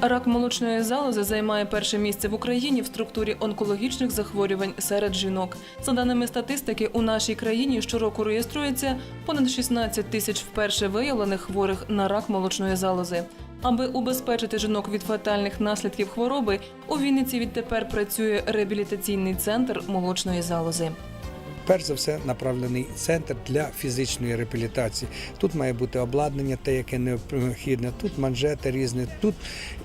Рак молочної залози займає перше місце в Україні в структурі онкологічних захворювань серед жінок. За даними статистики, у нашій країні щороку реєструється понад 16 тисяч вперше виявлених хворих на рак молочної залози. Аби убезпечити жінок від фатальних наслідків хвороби, у Вінниці відтепер працює реабілітаційний центр молочної залози. Перш за все направлений центр для фізичної реабілітації. Тут має бути обладнання, те, яке необхідне, тут манжети різні. Тут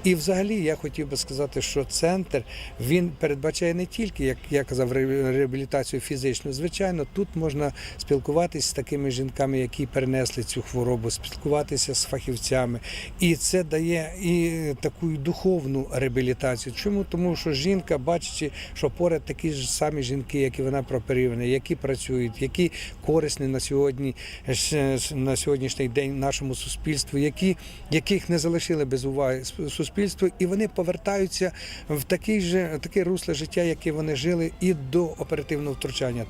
і взагалі я хотів би сказати, що центр він передбачає не тільки, як я казав, реабілітацію фізичну. Звичайно, тут можна спілкуватися з такими жінками, які перенесли цю хворобу, спілкуватися з фахівцями. І це дає і таку духовну реабілітацію. Чому? Тому що жінка, бачачи, що поряд такі ж самі жінки, як і вона прооперована, які працюють, які корисні на сьогодні е, на сьогоднішній день нашому суспільству, які, яких не залишили без уваги суспільство, і вони повертаються в такий же таке русле життя, яке вони жили і до оперативного втручання.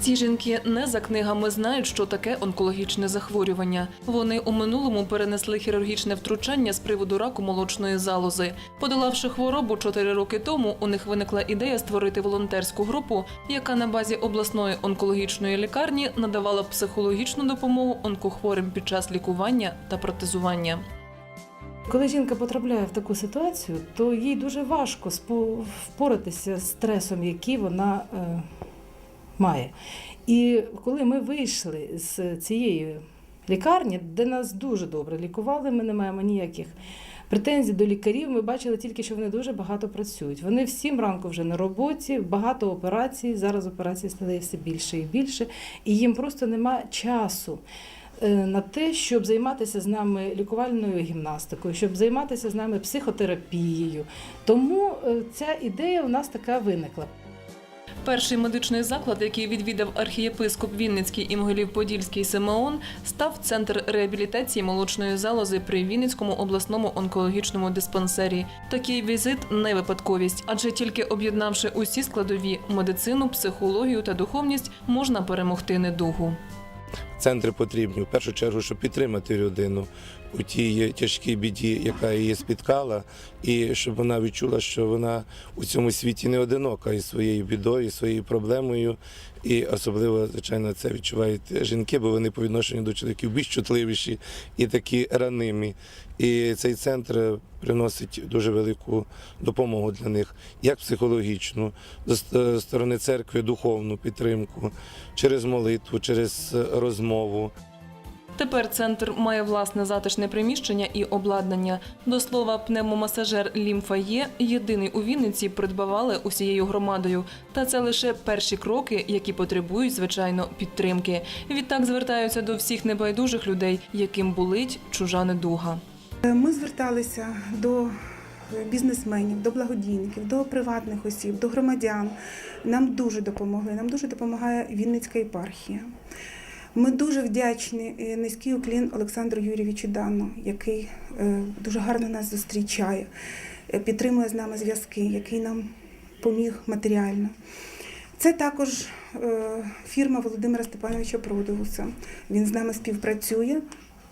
Ці жінки не за книгами знають, що таке онкологічне захворювання. Вони у минулому перенесли хірургічне втручання з приводу раку молочної залози. Подолавши хворобу чотири роки тому, у них виникла ідея створити волонтерську групу, яка на базі обласної онкологічної лікарні надавала психологічну допомогу онкохворим під час лікування та протезування. Коли жінка потрапляє в таку ситуацію, то їй дуже важко впоратися з стресом, який вона е, має. І коли ми вийшли з цієї лікарні, де нас дуже добре лікували, ми не маємо ніяких претензій до лікарів. Ми бачили тільки, що вони дуже багато працюють. Вони в сім ранку вже на роботі, багато операцій. Зараз операцій стає все більше і більше, і їм просто немає часу е, на те, щоб займатися з нами лікувальною гімнастикою, щоб займатися з нами психотерапією. Тому е, ця ідея у нас така виникла. Перший медичний заклад, який відвідав архієпископ Вінницький і Могилів-Подільський Симеон, став центр реабілітації молочної залози при Вінницькому обласному онкологічному диспансері. Такий візит не випадковість, адже тільки об'єднавши усі складові медицину, психологію та духовність, можна перемогти недугу. Центри потрібні в першу чергу, щоб підтримати людину у тій тяжкій біді, яка її спіткала, і щоб вона відчула, що вона у цьому світі не одинока із своєю бідою, своєю проблемою. І особливо, звичайно, це відчувають жінки, бо вони по відношенню до чоловіків більш чутливіші і такі ранимі. І цей центр приносить дуже велику допомогу для них, як психологічну, з сторони церкви духовну підтримку, через молитву, через розмову. Тепер центр має власне затишне приміщення і обладнання. До слова, пневмомасажер Лімфа є єдиний у Вінниці придбавали усією громадою. Та це лише перші кроки, які потребують, звичайно, підтримки. Відтак звертаються до всіх небайдужих людей, яким болить чужа недуга. Ми зверталися до бізнесменів, до благодійників, до приватних осіб, до громадян. Нам дуже допомогли. Нам дуже допомагає Вінницька єпархія. Ми дуже вдячні е, низький уклін Олександру Юрійовичу Дану, який е, дуже гарно нас зустрічає, е, підтримує з нами зв'язки, який нам поміг матеріально. Це також фірма Володимира Степановича Продовуса. Він з нами співпрацює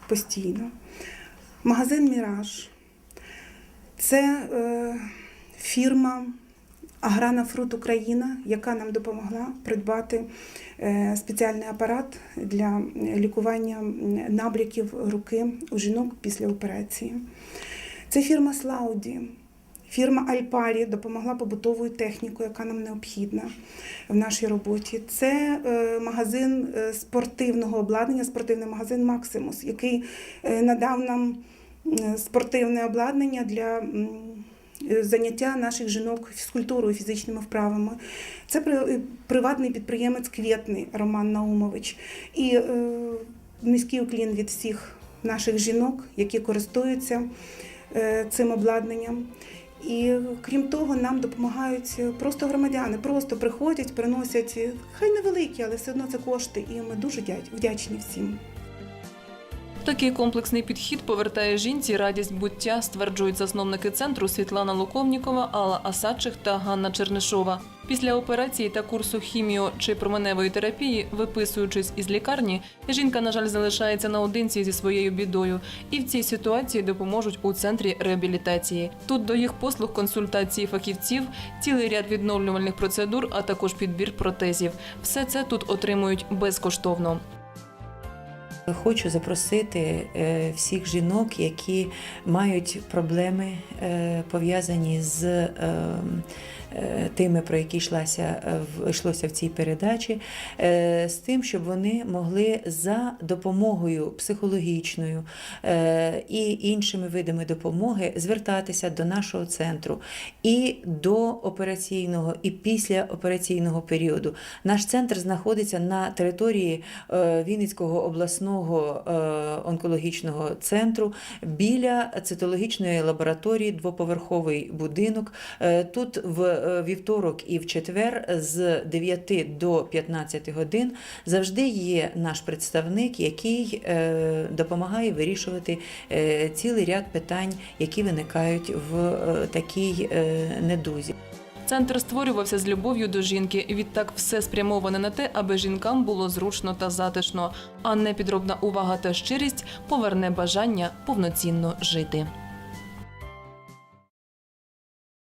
постійно. Магазин Міраж. Це фірма Аграна Фрут Україна, яка нам допомогла придбати е, спеціальний апарат для лікування набряків руки у жінок після операції. Це фірма Слауді. Фірма Альпарі допомогла побутовою технікою, яка нам необхідна в нашій роботі. Це е, магазин е, спортивного обладнання, спортивний магазин Максимус, який е, надав нам е, спортивне обладнання для е, заняття наших жінок фізкультурою, фізичними вправами. Це при- приватний підприємець Квєтний Роман Наумович. І е, низький уклін від всіх наших жінок, які користуються е, цим обладнанням. І крім того, нам допомагають просто громадяни, просто приходять, приносять хай невеликі, але все одно це кошти. І ми дуже дя- вдячні всім. Такий комплексний підхід повертає жінці радість буття, стверджують засновники центру Світлана Луковнікова, Алла Асадчих та Ганна Чернишова. Після операції та курсу хіміо чи променевої терапії, виписуючись із лікарні, жінка, на жаль, залишається наодинці зі своєю бідою, і в цій ситуації допоможуть у центрі реабілітації. Тут до їх послуг консультації фахівців, цілий ряд відновлювальних процедур, а також підбір протезів. Все це тут отримують безкоштовно. Хочу запросити е, всіх жінок, які мають проблеми е, пов'язані з тими, про які йшлося, е, йшлося в цій передачі, е, з тим, щоб вони могли за допомогою психологічною е, і іншими видами допомоги звертатися до нашого центру і до операційного, і після операційного періоду. Наш центр знаходиться на території Вінницького обласного онкологічного центру біля цитологічної лабораторії, двоповерховий будинок. Тут в вівторок і в четвер з 9 до 15 годин завжди є наш представник, який е, допомагає вирішувати е, цілий ряд питань, які виникають в е, такій недузі. Центр створювався з любов'ю до жінки. Відтак все спрямоване на те, аби жінкам було зручно та затишно. А непідробна увага та щирість поверне бажання повноцінно жити.